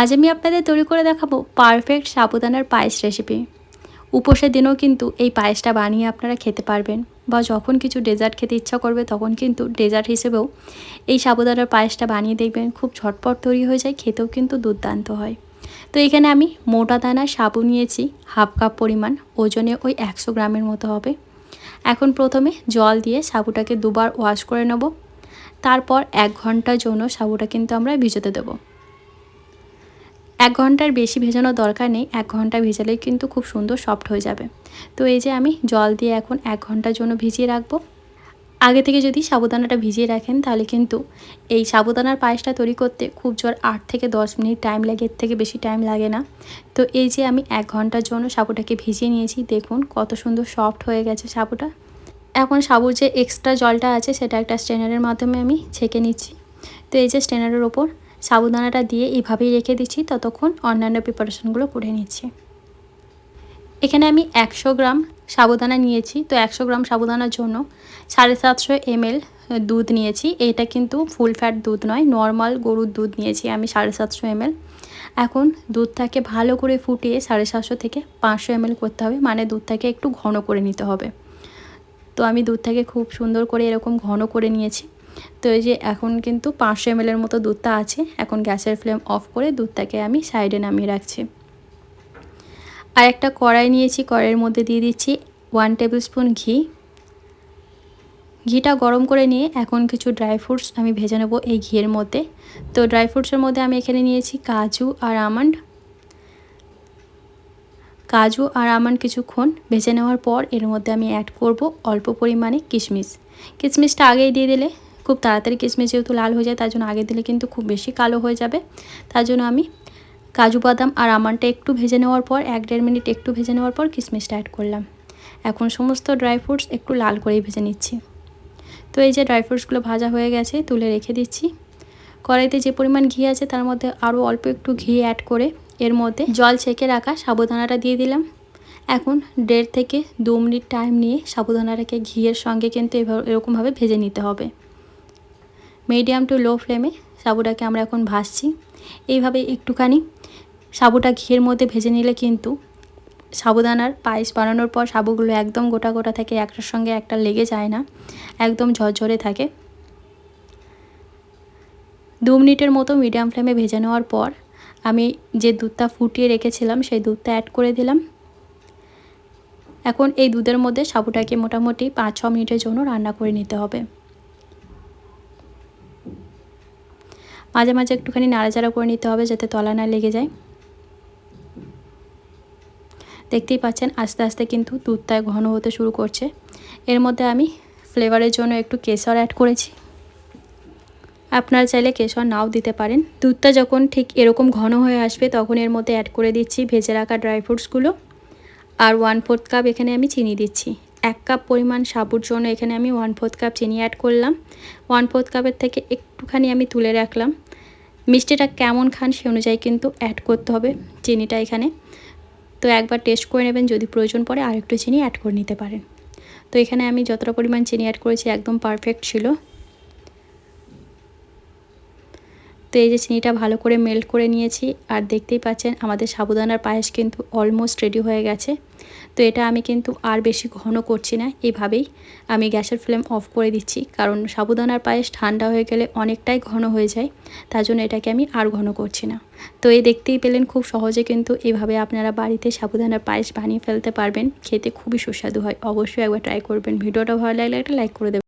আজ আমি আপনাদের তৈরি করে দেখাবো পারফেক্ট সাবুদানার পায়েস রেসিপি উপোসের দিনেও কিন্তু এই পায়েসটা বানিয়ে আপনারা খেতে পারবেন বা যখন কিছু ডেজার্ট খেতে ইচ্ছা করবে তখন কিন্তু ডেজার্ট হিসেবেও এই সাবুদানার পায়েসটা বানিয়ে দেখবেন, খুব ঝটপট তৈরি হয়ে যায়, খেতেও কিন্তু দুর্দান্ত হয়। তো এখানে আমি মোটা দানা সাবু নিয়েছি, হাফ কাপ পরিমাণ, ওজনে ওই একশো গ্রামের মতো হবে। এখন প্রথমে জল দিয়ে সাবুটাকে দুবার ওয়াশ করে নেব। তারপর এক ঘণ্টার জন্য সাবুটা কিন্তু আমরা ভিজোতে দেবো। এক ঘণ্টার বেশি ভেজানোর দরকার নেই, এক ঘণ্টা ভেজালেই কিন্তু খুব সুন্দর সফট হয়ে যাবে। তো এই যে আমি জল দিয়ে এখন এক ঘণ্টার জন্য ভিজিয়ে রাখব। আগে থেকে যদি সাবুদানাটা ভিজিয়ে রাখেন, তাহলে কিন্তু এই সাবুদানার পায়েসটা তৈরি করতে খুব জোর আট থেকে দশ মিনিট টাইম লাগে, এর থেকে বেশি টাইম লাগে না। তো এই যে আমি এক ঘণ্টার জন্য সাবুটাকে ভিজিয়ে নিয়েছি, দেখুন কত সুন্দর সফট হয়ে গেছে সাবুটা। এখন সাবুর যে এক্সট্রা জলটা আছে, সেটা একটা স্ট্রেনারের মাধ্যমে আমি ছেঁকে নিচ্ছি। তো এই যে স্ট্রেনারের ওপর সাবুদানাটা দিয়ে এইভাবেই রেখে দিচ্ছি, ততক্ষণ অন্যান্য প্রিপারেশনগুলো করে নিচ্ছি। এখানে আমি একশো গ্রাম সাবুদানা নিয়েছি, তো একশো গ্রাম সাবুদানার জন্য সাড়ে সাতশো এমএল দুধ নিয়েছি। এটা কিন্তু ফুল ফ্যাট দুধ নয় নর্মাল গরুর দুধ নিয়েছি আমি সাড়ে সাতশো এমএল। এখন দুধটাকে ভালো করে ফুটিয়ে সাড়ে সাতশো থেকে পাঁচশো এমএল করতে হবে মানে দুধটাকে একটু ঘন করে নিতে হবে। তো আমি দুধটাকে খুব সুন্দর করে এরকম ঘন করে নিয়েছি। তো এই যে এখন কিন্তু পাঁচশো এমএলের মতো দুধটা আছে, এখন গ্যাসের ফ্লেম অফ করে দুধটাকে আমি সাইডে নামিয়ে রাখছি। আর একটা কড়াই নিয়েছি, কড়াইয়ের মধ্যে দিয়ে দিচ্ছি ওয়ান টেবিল স্পুন ঘি। ঘিটা গরম করে নিয়ে এখন কিছু ড্রাই ফ্রুটস আমি ভেজে নেব এই ঘিয়ের মধ্যে। তো ড্রাই ফ্রুটসের মধ্যে আমি এখানে নিয়েছি কাজু আর আমন্ড কাজু আর আমন্ড কিছুক্ষণ ভেজে নেওয়ার পর এর মধ্যে আমি অ্যাড করব অল্প পরিমাণে কিশমিশ। কিশমিশটা আগেই দিয়ে দিলে খুব তাড়াতাড়ি কিশমিশ যেহেতু লাল হয়ে যায়, তার জন্য আগে দিলে কিন্তু খুব বেশি কালো হয়ে যাবে। তার জন্য আমি কাজু বাদাম আর আমনটা একটু ভেজে নেওয়ার পর, এক দেড় মিনিট একটু ভেজে নেওয়ার পর কিশমিশটা অ্যাড করলাম। এখন সমস্ত ড্রাই ফ্রুটস একটু লাল করেই ভেজে নিচ্ছি। তো এই যে ড্রাই ফ্রুটসগুলো ভাজা হয়ে গেছে, তুলে রেখে দিচ্ছি। কড়াইতে যে পরিমাণ ঘি আছে, তার মধ্যে আরও অল্প একটু ঘি অ্যাড করে, এর মধ্যে জল ছেঁকে রাখা সাবুদানাটা দিয়ে দিলাম। এখন দেড় থেকে দু মিনিট টাইম নিয়ে সাবুদানাটাকে ঘিয়ের সঙ্গে কিন্তু এভাবে, এরকমভাবে ভেজে নিতে হবে। মিডিয়াম টু লো ফ্লেমে সাবুটাকে আমরা এখন ভাজছি। এইভাবে একটুখানি সাবুটা ঘিয়ের মধ্যে ভেজে নিলে কিন্তু সাবুদানার পায়েস বানানোর পর সাবুগুলো একদম গোটা গোটা থাকে, একটার সঙ্গে একটা লেগে যায় না, একদম ঝরঝরে থাকে। দু মিনিটের মতো মিডিয়াম ফ্লেমে ভেজে নেওয়ার পর আমি যে দুধটা ফুটিয়ে রেখেছিলাম সেই দুধটা অ্যাড করে দিলাম। এখন এই দুধের মধ্যে সাবুটাকে মোটামুটি পাঁচ ছ মিনিটের জন্য রান্না করে নিতে হবে। মাঝে মাঝে একটুখানি নাড়াচাড়া করে নিতে হবে যাতে তলা না লেগে যায়। দেখতেই পাচ্ছেন আস্তে আস্তে কিন্তু দুধটা ঘন হতে শুরু করছে। এর মধ্যে আমি ফ্লেভারের জন্য একটু কেশর অ্যাড করেছি। আপনারা চাইলে কেশর নাও দিতে পারেন। দুধটা যখন ঠিক এরকম ঘন হয়ে আসবে তখন এর মধ্যে অ্যাড করে দিচ্ছি ভেজে রাখা ড্রাই ফ্রুটসগুলো আর ওয়ান ফোর্থ কাপ এখানে আমি চিনি দিচ্ছি। এক কাপ পরিমাণ সাবুর জন্য এখানে আমি ওয়ান ফোর্থ কাপ চিনি অ্যাড করলাম। ওয়ান ফোর্থ কাপের থেকে একটুখানি আমি তুলে রাখলাম। মিষ্টিটা কেমন খান সে অনুযায়ী কিন্তু অ্যাড করতে হবে চিনিটা এখানে। তো একবার টেস্ট করে নেবেন, যদি প্রয়োজন পড়ে আরেকটু চিনি অ্যাড করে নিতে পারেন। তো এখানে আমি যতটা পরিমাণ চিনি অ্যাড করেছি, একদম পারফেক্ট ছিল। তো এই যে চিনিটা ভালো করে মেল্ট করে নিয়েছি আর দেখতেই পাচ্ছেন আমাদের সাবুদানার পায়েস কিন্তু অলমোস্ট রেডি হয়ে গেছে। তো এটা আমি কিন্তু আর বেশি ঘন করছি না এইভাবেই আমি গ্যাসের ফ্লেম অফ করে দিচ্ছি। কারণ সাবুদানার পায়েস ঠান্ডা হয়ে গেলে অনেকটাই ঘন হয়ে যায়, তার জন্য এটাকে আমি আর ঘন করছি না। তো এই দেখতেই পেলেন খুব সহজে কিন্তু এইভাবে আপনারা বাড়িতে সাবুদানার পায়েস বানিয়ে ফেলতে পারবেন, খেতে খুবই সুস্বাদু হয়, অবশ্যই একবার ট্রাই করবেন। ভিডিওটা ভালো লাগলে একটা লাইক করে দেবেন।